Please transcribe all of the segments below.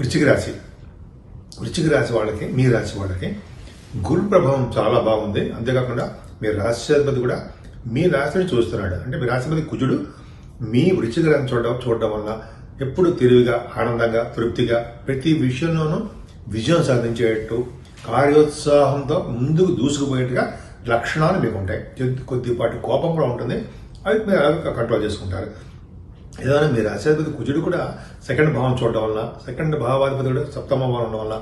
వృశ్చిక రాశి. వృశ్చిక రాశి వాళ్ళకి మీ రాశి వాళ్ళకి గురు ప్రభావం చాలా బాగుంది. అంతేకాకుండా మీ రాశ్యాధిపతి కూడా మీ రాశిని చూస్తున్నాడు. అంటే మీ రాష్ట్రపతి కుజుడు మీ వృశ్చిక రాశిని చూడడం చూడడం వల్ల ఎప్పుడు తెలివిగా ఆనందంగా తృప్తిగా ప్రతి విషయంలోనూ విజయం సాధించేటట్టు కార్యోత్సాహంతో ముందుకు దూసుకుపోయేట్టుగా లక్షణాలు మీకు ఉంటాయి కొద్దిపాటి కోపం కూడా ఉంటుంది. అవి మీరు అలాగే కంట్రోల్ చేసుకుంటారు. ఏదైనా మీరు రాశాధిపతి కుజుడు కూడా సెకండ్ భావం చూడడం వల్ల సెకండ్ భావాధిపతి కూడా సప్తమ భావం ఉండడం వల్ల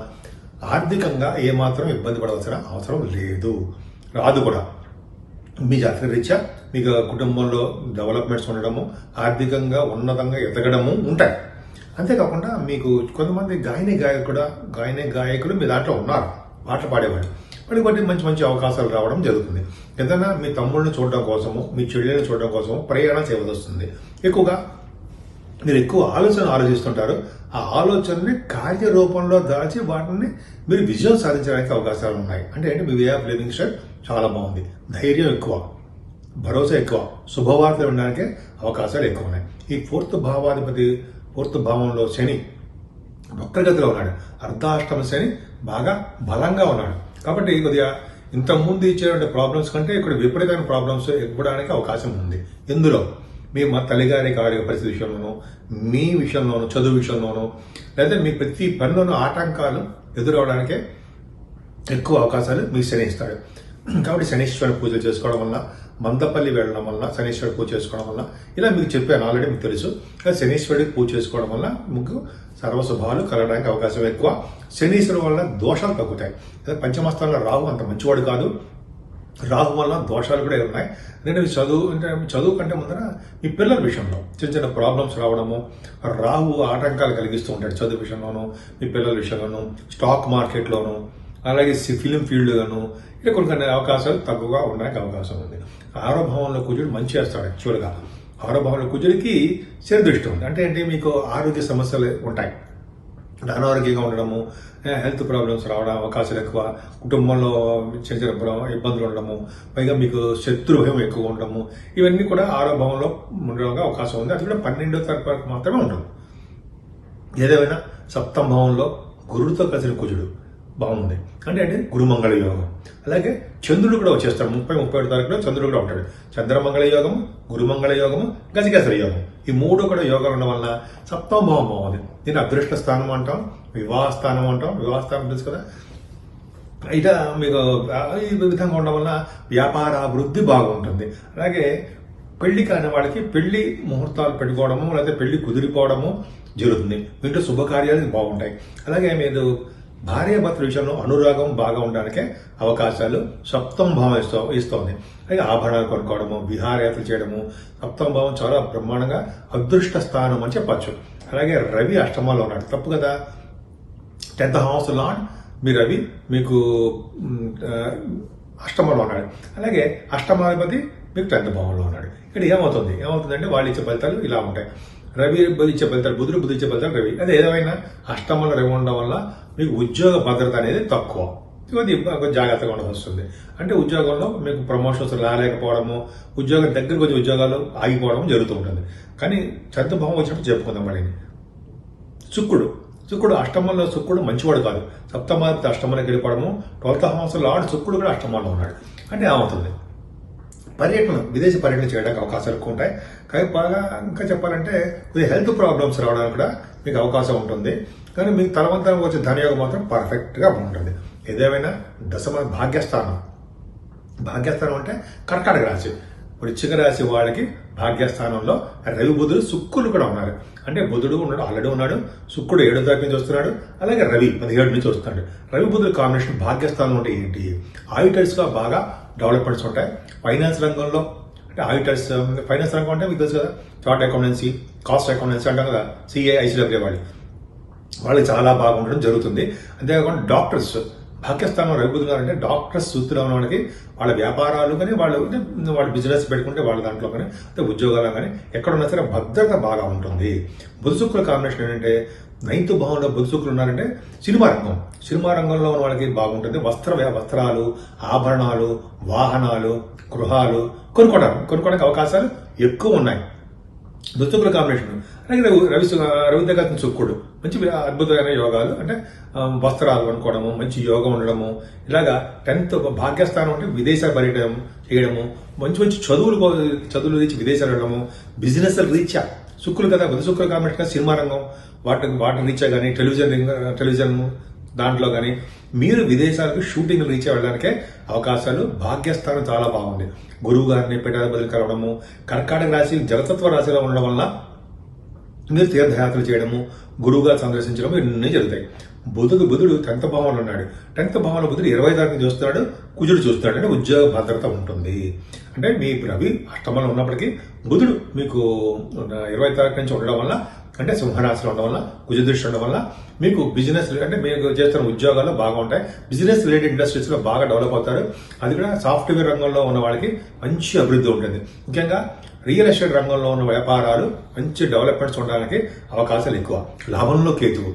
ఆర్థికంగా ఏమాత్రం ఇబ్బంది పడవలసిన అవసరం లేదు. రాదు కూడా. మీ జాతక రీత్యా మీకు కుటుంబంలో డెవలప్మెంట్స్ ఉండడము ఆర్థికంగా ఉన్నతంగా ఎదగడము ఉంటాయి. అంతేకాకుండా మీకు కొంతమంది గాయని గాయకుడు కూడా గాయని గాయకులు మీ దాంట్లో ఉన్నారు. పాటలు పాడేవాళ్ళు. వాటి బట్టి మంచి మంచి అవకాశాలు రావడం జరుగుతుంది. ఏదైనా మీ తమ్ముళ్ళని చూడడం కోసము మీ చెల్లెని చూడడం కోసము ప్రయాణం చేయవలసి వస్తుంది. ఎక్కువగా మీరు ఎక్కువ ఆలోచన ఆలోచిస్తుంటారు. ఆ ఆలోచనని కార్యరూపంలో దాచి వాటిని మీరు విజయం సాధించడానికి అవకాశాలు ఉన్నాయి అంటే ఏంటి? మీ వే ఆఫ్ లివింగ్ స్టైల్ చాలా బాగుంది. ధైర్యం ఎక్కువ. భరోసా ఎక్కువ. శుభవార్తలు ఉండడానికి అవకాశాలు ఎక్కువ ఉన్నాయి ఈ ఫోర్త్ భావాధిపతి ఫోర్త్ భావంలో శని వక్రగతిలో ఉన్నాడు. అర్ధాష్టమ శని బాగా బలంగా ఉన్నాడు. కాబట్టి కొద్దిగా ఇంతకుముందు ఇచ్చేటువంటి ప్రాబ్లమ్స్ కంటే ఇక్కడ విపరీతమైన ప్రాబ్లమ్స్ ఇవ్వడానికి అవకాశం ఉంది. ఇందులో మీ మా తల్లిగారి ఆరోగ్య పరిస్థితి విషయంలోనూ మీ విషయంలోనూ చదువు విషయంలోనూ లేదా మీ ప్రతి పనిలోనూ ఆటంకాలు ఎదురవడానికే ఎక్కువ అవకాశాలు మీకు శని ఇస్తాడు. కాబట్టి శనీశ్వర పూజలు చేసుకోవడం వల్ల మందపల్లి వెళ్ళడం వల్ల శనీశ్వరుడు పూజ చేసుకోవడం వల్ల ఇలా మీకు చెప్పాను ఆల్రెడీ మీకు తెలుసు. కానీ శనీశ్వరుడికి పూజ చేసుకోవడం వల్ల మీకు సర్వశుభాలు కలగడానికి అవకాశం ఎక్కువ. శనీశ్వరుడు వల్ల దోషాలు తగ్గుతాయి. పంచమస్థానంలో రావు అంత మంచివాడు కాదు. రాహు వల్ల దోషాలు కూడా ఉన్నాయి. నేను చదువు అంటే చదువు కంటే ముందర మీ పిల్లల విషయంలో చిన్న చిన్న ప్రాబ్లమ్స్ రావడము రాహు ఆటంకాలు కలిగిస్తూ ఉంటాడు చదువు విషయంలోనూ మీ పిల్లల విషయంలోనూ స్టాక్ మార్కెట్లోనూ అలాగే ఫిలిం ఫీల్డ్లోనూ ఇలా కొన్ని కొన్ని అవకాశాలు తక్కువగా ఉండడానికి అవకాశం ఉంది. ఆరో భావంలో కుజుడు మంచి చేస్తాడు యాక్చువల్గా ఆరో భావంలో కుజుడికి శని దృష్టి ఉంది. అంటే ఏంటి? మీకు ఆరోగ్య సమస్యలు ఉంటాయి. అనారోగ్యంగా ఉండడము హెల్త్ ప్రాబ్లమ్స్ రావడం అవకాశాలు ఎక్కువ కుటుంబంలో చిన్న చిన్న ఇబ్బందులు ఉండడము పైగా మీకు శత్రు భయం ఎక్కువ ఉండడము ఇవన్నీ కూడా ఆరో భావంలో ఉండడానికి అవకాశం ఉంది. అది కూడా పన్నెండో తరగతి వరకు మాత్రమే ఉండదు. ఏదేమైనా సప్తమ భావంలో గురువుతో కలిసిన కుజుడు బాగుంది. అంటే అంటే గురుమంగళ యోగం. అలాగే చంద్రుడు కూడా వచ్చేస్తాడు. ముప్పై ముప్పై ఏడు తారీఖులో చంద్రుడు కూడా ఉంటాడు. చంద్రమంగళ యోగం గురుమంగళ యోగము గజకేసరి యోగం. ఈ మూడు కూడా యోగాలు ఉండడం వలన సప్తమభావం బాగుంది. దీన్ని అదృష్ట స్థానం అంటాం వివాహ స్థానం అంటాం. వివాహ స్థానం తెలుసు కదా? ఇట మీకు ఈ విధంగా ఉండడం వల్ల వ్యాపార అభివృద్ధి బాగుంటుంది. అలాగే పెళ్ళి కాని వాళ్ళకి పెళ్ళి ముహూర్తాలు పెట్టుకోవడము లేకపోతే పెళ్ళి కుదిరిపోవడము జరుగుతుంది. వీటిలో శుభకార్యాలు బాగుంటాయి. అలాగే మీరు భార్యాభర్తల విషయంలో అనురాగం బాగా ఉండడానికే అవకాశాలు సప్తం భావం ఇస్తూ ఇస్తోంది. అలాగే ఆభరణాలు కొనుక్కోవడము విహారయాత్ర చేయడము సప్తం భావం చాలా బ్రహ్మాండంగా అదృష్ట స్థానం అని చెప్పచ్చు. అలాగే రవి అష్టమాలో ఉన్నాడు. తప్పు కదా? టెన్త్ హౌస్ లాన్ మీ రవి మీకు అష్టమంలో ఉన్నాడు. అలాగే అష్టమాధిపతి మీకు టెన్త్ భావంలో ఉన్నాడు. ఇక్కడ ఏమవుతుంది? ఏమవుతుందంటే వాళ్ళు ఇచ్చే ఫలితాలు ఇలా ఉంటాయి. రవి బుద్ధి ఇచ్చే ఫలితాలు బుధుడు బుద్ధి ఇచ్చే ఫలితాలు రవి. అదే ఏదైనా అష్టమంలో రవి ఉండడం వల్ల మీకు ఉద్యోగ భద్రత అనేది తక్కువ. కొద్ది కొంచెం జాగ్రత్తగా ఉండవలసి వస్తుంది. అంటే ఉద్యోగంలో మీకు ప్రమోషన్స్ రాలేకపోవడము ఉద్యోగం దగ్గర వచ్చే ఉద్యోగాలు ఆగిపోవడం జరుగుతూ ఉంటుంది. కానీ చంద్రభావం భావం వచ్చినప్పుడు చెప్పుకుందాం మళ్ళీ. శుక్రుడు. శుక్రుడు అష్టమంలో శుక్రుడు మంచివాడు కాదు. సప్తమాధిపతి అష్టమంలోకి వెళ్ళిపోవడము ట్వెల్త్ హౌస్లో ఆడు శుక్రుడు కూడా అష్టమంలో ఉన్నాడు. అంటే ఏమవుతుంది? పర్యటన విదేశీ పర్యటన చేయడానికి అవకాశాలు ఎక్కువ ఉంటాయి. కానీ బాగా ఇంకా చెప్పాలంటే కొద్ది హెల్త్ ప్రాబ్లమ్స్ రావడానికి కూడా మీకు అవకాశం ఉంటుంది. కానీ మీకు తలవంతరం వచ్చే ధనయోగం మాత్రం పర్ఫెక్ట్గా ఉంటుంది. ఏదేమైనా దశమ భాగ్యస్థానం. భాగ్యస్థానం అంటే కర్కాటక రాశి. వృశ్చిక రాశి వాళ్ళకి భాగ్యస్థానంలో రవి బుధుడు శుక్రులు కూడా ఉన్నారు. అంటే బుధుడు ఉన్నాడు ఆల్రెడీ ఉన్నాడు శుక్రుడు ఏడో తారీఖు నుంచి వస్తున్నాడు అలాగే రవి పదిహేడు నుంచి వస్తున్నాడు రవి బుధుడు కాంబినేషన్ భాగ్యస్థానం అంటే ఏంటి? ఆడిటర్స్గా బాగా డెవలప్మెంట్స్ ఉంటాయి. ఫైనాన్స్ రంగంలో అంటే ఆడిటర్స్ ఫైనాన్స్ రంగం అంటే మీకు తెలుసు కదా చార్ట్ అకౌంటెన్సీ కాస్ట్ అకౌంటెన్సీ అంటాం కదా సిఏ ఐసీడబ్ల్యూ వాళ్ళు. వాళ్ళకి చాలా బాగుండడం జరుగుతుంది. అంతేకాకుండా డాక్టర్స్ భాగ్యస్థానం రఘుబుద్ధుగారంటే డాక్టర్స్ సూత్రం ఉన్న వాళ్ళకి వాళ్ళ వ్యాపారాలు కానీ వాళ్ళు వాళ్ళు బిజినెస్ పెట్టుకుంటే వాళ్ళ దాంట్లో కానీ అంటే ఉద్యోగాలు కానీ ఎక్కడున్నా సరే భద్రత బాగా ఉంటుంది. బుధుశుక్ల కాంబినేషన్ ఏంటంటే నైన్త్ భావంలో బుధుశుక్రులు ఉన్నారంటే సినిమా రంగం. సినిమా రంగంలో ఉన్న వాళ్ళకి బాగుంటుంది. వస్త్ర వ్య- వస్త్రాలు ఆభరణాలు వాహనాలు గృహాలు కొనుక్కోవడానికి కొనుక్కోవడానికి అవకాశాలు ఎక్కువ ఉన్నాయి. దుస్తుకుల కాంబినేషన్. అలాగే రవి రవి రవి దగ్గర మంచి అద్భుతమైన యోగాలు. అంటే వస్త్రాలు కొనుక్కోవడము మంచి యోగం ఉండడము. ఇలాగా టెన్త్ భాగ్యస్థానం అంటే విదేశాలు పర్యటన చేయడము. మంచి మంచి చదువులు చదువులు తెచ్చి విదేశాలు వెళ్ళడము. బిజినెస్ రీచ్యా శుక్రులు కదా బుధ శుక్రులు కాబట్టి సినిమా రంగం. వాటి వాటి రీచ్యా కానీ టెలివిజన్ టెలివిజన్ దాంట్లో కానీ మీరు విదేశాలకు షూటింగ్ రీచ్ అవ్వడానికే అవకాశాలు భాగ్యస్థానం చాలా బాగుంది. గురువు గారిని పీఠాధిపతులు కలవడము కర్కాటక రాశి జలతత్వ రాశిలో ఉండడం వల్ల మీరు తీర్థయాత్రలు చేయడము గురువుగా సందర్శించడం ఇవన్నీ జరుగుతాయి. బుధుడు బుధుడు టెన్త్ భావంలో ఉన్నాడు. టెన్త్ భావంలో బుధుడు ఇరవై తారీఖు చూస్తున్నాడు కుజుడు చూస్తాడు అంటే ఉద్యోగ భద్రత ఉంటుంది. అంటే మీ రవి అష్టమంలో ఉన్నప్పటికీ బుధుడు మీకు ఇరవై తారీఖు నుంచి ఉండడం వల్ల అంటే సింహరాశిలో ఉండడం వల్ల కుజదృష్టి ఉండడం వల్ల మీకు బిజినెస్ అంటే మీకు చేస్తున్న ఉద్యోగాల్లో బాగా ఉంటాయి బిజినెస్ రిలేటెడ్ ఇండస్ట్రీస్లో బాగా డెవలప్ అవుతారు. అది కూడా సాఫ్ట్వేర్ రంగంలో ఉన్న వాళ్ళకి మంచి అభివృద్ధి ఉంటుంది. ముఖ్యంగా రియల్ ఎస్టేట్ రంగంలో ఉన్న వ్యాపారాలు మంచి డెవలప్మెంట్స్ ఉండడానికి అవకాశాలు ఎక్కువ. లాభంలో కేతువు.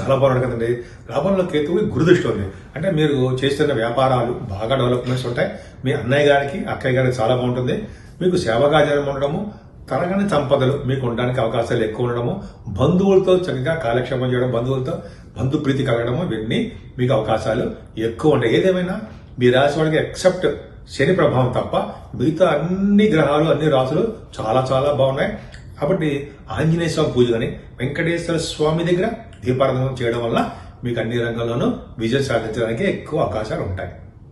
చాలా బాగుంటుంది కదండి. లాభంలో కేతువు గురుదృష్టి ఉంది. అంటే మీరు చేస్తున్న వ్యాపారాలు బాగా డెవలప్మెంట్స్ ఉంటాయి. మీ అన్నయ్య గారికి అక్కయ్య గారికి చాలా బాగుంటుంది. మీకు సేవకాచారం ఉండడము తరగని సంపదలు మీకు ఉండడానికి అవకాశాలు ఎక్కువ ఉండడము బంధువులతో చక్కగా కాలక్షేపం చేయడం బంధువులతో బంధు ప్రీతి కలగడము ఇవన్నీ మీకు అవకాశాలు ఎక్కువ ఉంటాయి. ఏదేమైనా మీ రాశి వాడికి ఎక్సెప్ట్ శని ప్రభావం తప్ప మిగతా అన్ని గ్రహాలు అన్ని రాసులు చాలా చాలా బాగున్నాయి. కాబట్టి ఆంజనేయ స్వామి పూజ కానీ వెంకటేశ్వర స్వామి దగ్గర దీపారాధన చేయడం వల్ల మీకు అన్ని రంగాల్లోనూ విజయం సాధించడానికి ఎక్కువ అవకాశాలు ఉంటాయి.